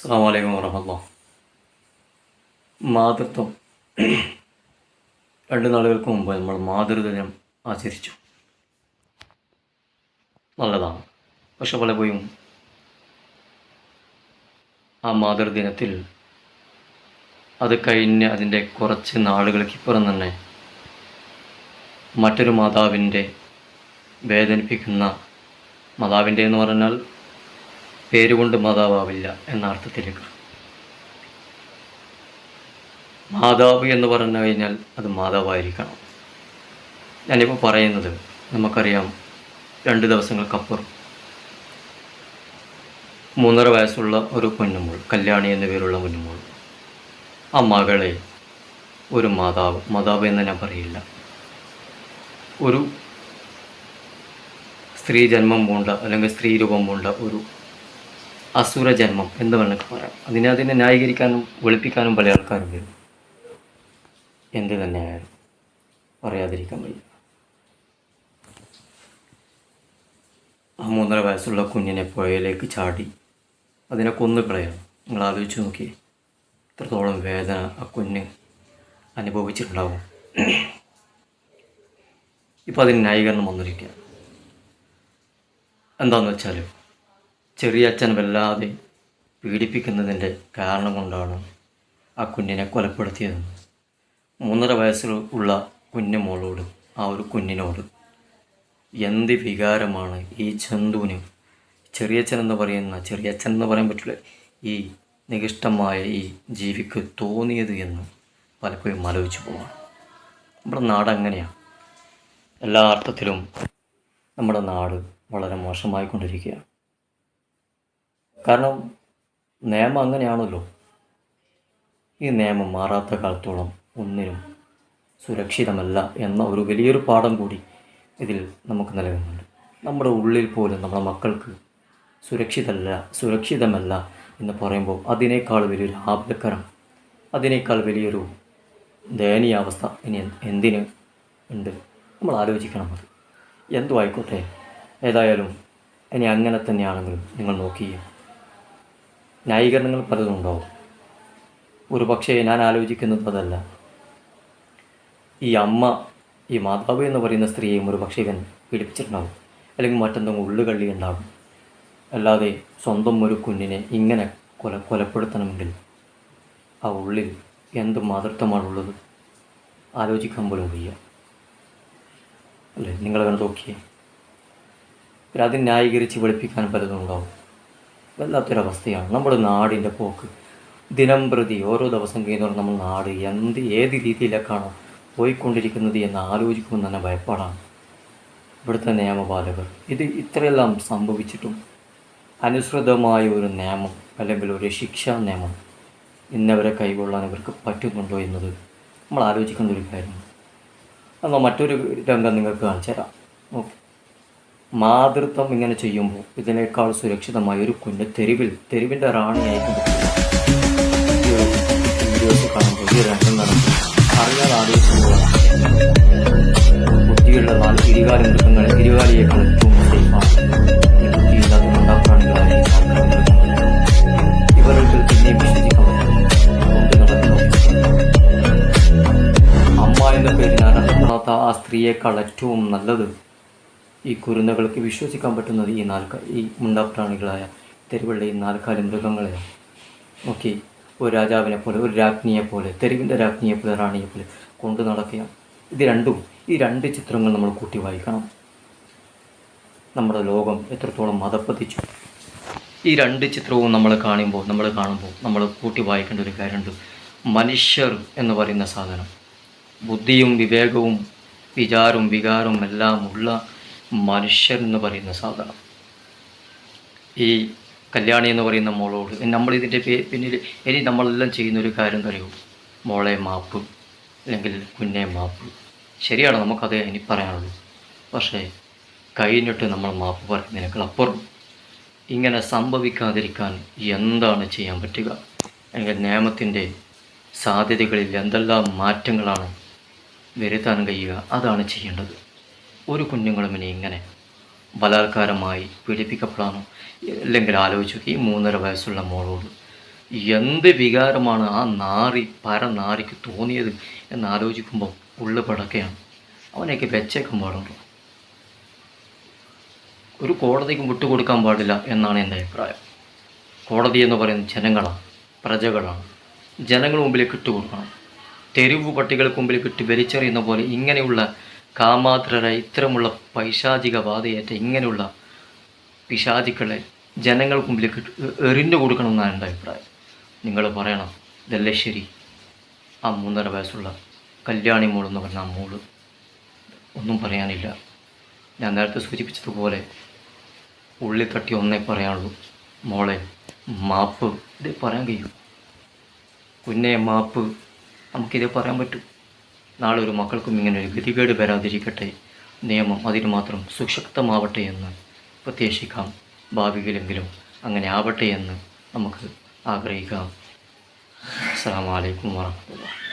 അസ്സാം വലൈക്കും വറഹമല്ല മാതൃത്വം. രണ്ട് നാളുകൾക്ക് മുമ്പ് നമ്മൾ മാതൃദിനം ആചരിച്ചു. നല്ലതാണ്. പക്ഷെ പലപ്പോഴും ആ മാതൃദിനത്തിൽ അത് കഴിഞ്ഞ് അതിന്റെ കുറച്ച് നാളുകൾക്കിപ്പുറം തന്നെ മറ്റൊരു മാതാവിന്റെ വേദനിപ്പിക്കുന്ന മാതാവിന്റെ എന്ന് പറഞ്ഞാൽ പേരുകൊണ്ട് മാതാവാവില്ല എന്ന അർത്ഥത്തിലേക്ക്. മാതാവ് എന്ന് പറഞ്ഞു കഴിഞ്ഞാൽ അത് മാതാവായിരിക്കണം. ഞാനിപ്പോൾ പറയുന്നത് നമുക്കറിയാം രണ്ട് ദിവസങ്ങൾക്കപ്പുറം. മൂന്നര വയസ്സുള്ള ഒരു കുഞ്ഞുമോൾ കല്യാണി എന്ന പേരുള്ള കുഞ്ഞുമോൾ ആ മകളെ ഒരു മാതാവ് മാതാവ് എന്ന് ഞാൻ പറയില്ല. ഒരു സ്ത്രീ ജന്മം പൂണ്ട അല്ലെങ്കിൽ സ്ത്രീ രൂപം പൂണ്ട ഒരു അസുര ജന്മം എന്ന് വേണമെങ്കിൽ പറയാം. അതിനെ അതിനെ ന്യായീകരിക്കാനും വെളുപ്പിക്കാനും പല ആൾക്കാരും വരും എന്ത് തന്നെയായാലും പറയാതിരിക്കാൻ വയ്യ. ആ മൂന്നര വയസ്സുള്ള കുഞ്ഞിനെ പുഴയിലേക്ക് ചാടി അതിനെ കൊന്നു കളയണം നിങ്ങൾ ആലോചിച്ച് നോക്കി എത്രത്തോളം വേദന ആ കുഞ്ഞ് അനുഭവിച്ചിട്ടുണ്ടാവും. ഇപ്പോൾ അതിന് ന്യായീകരണം വന്നിരിക്കുക എന്താണെന്ന് വെച്ചാൽ ചെറിയ അച്ഛൻ വല്ലാതെ പീഡിപ്പിക്കുന്നതിന്റെ കാരണം കൊണ്ടാണ് ആ കുഞ്ഞിനെ കൊലപ്പെടുത്തിയത് മൂന്നര വയസ്സിൽ ഉള്ള കുഞ്ഞു മോളോട് ആ ഒരു കുഞ്ഞിനോട് എന്ത് വികാരമാണ് ഈ ജന്തുവിന്? ചെറിയച്ഛൻ എന്ന് പറയുന്ന ചെറിയച്ഛൻ എന്ന് പറയാൻ പറ്റില്ല ഈ നികിഷ്ടമായ ഈ ജീവിക്ക് തോന്നിയത് എന്ന് പലപ്പോഴും ആലോചിച്ച് പോവാണ്. നമ്മുടെ നാട് അങ്ങനെയാണ് എല്ലാ അർത്ഥത്തിലും നമ്മുടെ നാട് വളരെ മോശമായിക്കൊണ്ടിരിക്കുകയാണ്. കാരണം നിയമം അങ്ങനെയാണല്ലോ. ഈ നിയമം മാറാത്ത കാലത്തോളം ഒന്നിനും സുരക്ഷിതമല്ല എന്ന ഒരു വലിയൊരു പാഠം കൂടി ഇതിൽ നമുക്ക് നൽകുന്നുണ്ട്. നമ്മുടെ ഉള്ളിൽ പോലും നമ്മുടെ മക്കൾക്ക് സുരക്ഷിതമല്ല സുരക്ഷിതമല്ല എന്ന് പറയുമ്പോൾ അതിനേക്കാൾ വലിയൊരു ആപത്കരം അതിനേക്കാൾ വലിയൊരു ദയനീയാവസ്ഥ ഇനി എന്തിന് ഉണ്ട്? നമ്മൾ ആലോചിക്കണം അത്. എന്തു ആയിക്കോട്ടെ. ഏതായാലും ഇനി അങ്ങനെ തന്നെയാണെങ്കിലും നിങ്ങൾ നോക്കിയേ ന്യായീകരണങ്ങൾ പലതും ഉണ്ടാവും ഒരു പക്ഷേ ഞാൻ ആലോചിക്കുന്നത് അതല്ല. ഈ അമ്മ ഈ മാതാവ് എന്ന് പറയുന്ന സ്ത്രീയെയും ഒരു പക്ഷേ ഇവൻ പീഡിപ്പിച്ചിട്ടുണ്ടാവും. അല്ലെങ്കിൽ മറ്റെന്തെങ്കിലും ഉള്ളുകള്ളി ഉണ്ടാകും അല്ലാതെ സ്വന്തം ഒരു കുഞ്ഞിനെ ഇങ്ങനെ കൊല കൊലപ്പെടുത്തണമെങ്കിൽ ആ ഉള്ളിൽ എന്ത് മാതൃത്വമാണുള്ളത്? ആലോചിക്കാൻ പോലും വയ്യ. അല്ലേ? കണ്ടു നോക്കിയേ. അതിന് അത് ന്യായീകരിച്ച് വെളുപ്പിക്കാൻ പലതും ഉണ്ടാവും. വല്ലാത്തൊരവസ്ഥയാണ്. നമ്മുടെ നാടിന്റെ പോക്ക്. ദിനം പ്രതി ഓരോ ദിവസം കഴിഞ്ഞാൽ നമ്മൾ നാട് എന്ത് ഏത് രീതിയിലേക്കാണോ പോയിക്കൊണ്ടിരിക്കുന്നത് എന്ന് ആലോചിക്കുമെന്ന് തന്നെ ഭയപ്പാടാണ്. ഇവിടുത്തെ നിയമപാലകർ. ഇത് ഇത്രയെല്ലാം സംഭവിച്ചിട്ടും അനുസൃതമായ ഒരു നിയമം അല്ലെങ്കിൽ ഒരു ശിക്ഷാ നിയമം ഇന്നവരെ കൈകൊള്ളാൻ ഇവർക്ക് പറ്റുന്നുണ്ടോ എന്നത് നമ്മൾ ആലോചിക്കേണ്ട ഒരു കാര്യമാണ്. എന്നാൽ മറ്റൊരു രംഗം നിങ്ങൾക്ക് കാണിച്ചു തരാം ഓക്കെ. മാതൃത്വം ഇങ്ങനെ ചെയ്യുമ്പോൾ ഇതിനേക്കാൾ സുരക്ഷിതമായ ഒരു കുഞ്ഞ് തെരുവിൽ തെരുവിന്റെ റാണിയായി നാല് അമ്മ എന്ന അർഹപ്പെടാത്ത ആ സ്ത്രീയേക്കാൾ ഏറ്റവും നല്ലത് ഈ കുരുന്നകൾക്ക് വിശ്വസിക്കാൻ പറ്റുന്നത് ഈ നാൽക്ക ഈ മുണ്ടാപ്രാണികളായ തെരുവുള്ള ഈ നാൽക്കാലി മൃഗങ്ങളെയാണ് ഓക്കെ ഒരു രാജാവിനെ പോലെ ഒരു രാജ്ഞിയെ പോലെ തെരുവിന്റെ രാജ്ഞിയെ പോലെ റാണിയെ പോലെ കൊണ്ടു നടക്കുകയാണ് ഇത് രണ്ടും ഈ രണ്ട് ചിത്രങ്ങൾ നമ്മൾ കൂട്ടി വായിക്കണം. നമ്മുടെ ലോകം എത്രത്തോളം മതപ്പതിച്ചു ഈ രണ്ട് ചിത്രവും നമ്മൾ കാണുമ്പോൾ നമ്മൾ കാണുമ്പോൾ നമ്മൾ കൂട്ടി വായിക്കേണ്ട ഒരു കാര്യമുണ്ട്. മനുഷ്യർ എന്ന് പറയുന്ന സാധനം. ബുദ്ധിയും വിവേകവും വിചാരവും വികാരവും എല്ലാം ഉള്ള മനുഷ്യർ എന്ന് പറയുന്ന സാധനം. ഈ കല്യാണി എന്ന് പറയുന്ന മോളോട് നമ്മൾ ഇതിന്റെ പിന്നിൽ ഇനി നമ്മളെല്ലാം ചെയ്യുന്ന ഒരു കാര്യം അറിയൂ മോളെ മാപ്പ് അല്ലെങ്കിൽ കുഞ്ഞെ മാപ്പ്. ശരിയാണ് നമുക്കത് ഇനി പറയാനുള്ളൂ പക്ഷേ കഴിഞ്ഞിട്ട് നമ്മൾ മാപ്പ് പറയുന്നതിനേക്കാൾ അപ്പുറം ഇങ്ങനെ സംഭവിക്കാതിരിക്കാൻ എന്താണ് ചെയ്യാൻ പറ്റുക? അല്ലെങ്കിൽ നിയമത്തിന്റെ സാധ്യതകളിൽ എന്തെല്ലാം മാറ്റങ്ങളാണ് വരുത്താൻ കഴിയുക? അതാണ് ചെയ്യേണ്ടത്. ഒരു കുഞ്ഞുങ്ങളും ഇനി ഇങ്ങനെ ബലാത്കാരമായി പീഡിപ്പിക്കപ്പെടാനോ അല്ലെങ്കിൽ ആലോചിച്ചു ഈ മൂന്നര വയസ്സുള്ള മോളോട് എന്ത് വികാരമാണ് ആ നാറി പര നാറിക്ക് തോന്നിയത് എന്ന് ആലോചിക്കുമ്പോൾ ഉള്ളു പടക്കയാണ്. അവനെയൊക്കെ വെച്ചേക്കാൻ പാടുണ്ടോ? ഒരു കോടതിക്കും വിട്ടുകൊടുക്കാൻ പാടില്ല എന്നാണ് എന്റെ അഭിപ്രായം. കോടതി എന്ന് പറയുന്നത് ജനങ്ങളാണ് പ്രജകളാണ്. ജനങ്ങൾ മുമ്പിലേക്ക് ഇട്ടുകൊടുക്കണം. തെരുവ് പട്ടികൾക്ക് മുമ്പിലേക്ക് ഇട്ട് വലിച്ചെറിയുന്ന പോലെ ഇങ്ങനെയുള്ള കാമാത്രരായ ഇത്തരമുള്ള പൈശാചിക ബാധയേറ്റ ഇങ്ങനെയുള്ള പിശാചിക്കളെ ജനങ്ങൾക്ക് മുമ്പിലേക്ക് എറിഞ്ഞു കൊടുക്കണം കൊടുക്കണമെന്നാണ് എന്റെ അഭിപ്രായം. നിങ്ങൾ പറയണം ഇതല്ലേ ശരി? ആ മൂന്നര വയസ്സുള്ള കല്യാണി മോളെന്ന് പറഞ്ഞ ആ മോൾ ഒന്നും പറയാനില്ല. ഞാൻ നേരത്തെ സൂചിപ്പിച്ചതുപോലെ ഉള്ളി തട്ടി ഒന്നേ പറയാനുള്ളൂ. മോളെ മാപ്പ് ഇത് പറയാൻ കഴിയും. കുഞ്ഞെ മാപ്പ് നമുക്കിത് പറയാൻ പറ്റും. നാളെ ഒരു മക്കൾക്കും ഇങ്ങനെ ഒരു ഗതികേട് വരാതിരിക്കട്ടെ. നിയമം അതിന് മാത്രം സുശക്തമാവട്ടെ എന്ന് പ്രത്യേകിക്കാം ഭാവിയിലെങ്കിലും അങ്ങനെ ആവട്ടെ എന്ന് നമുക്ക് ആഗ്രഹിക്കാം. അസ്സാം വലൈക്കും വാഹമത്തുള്ള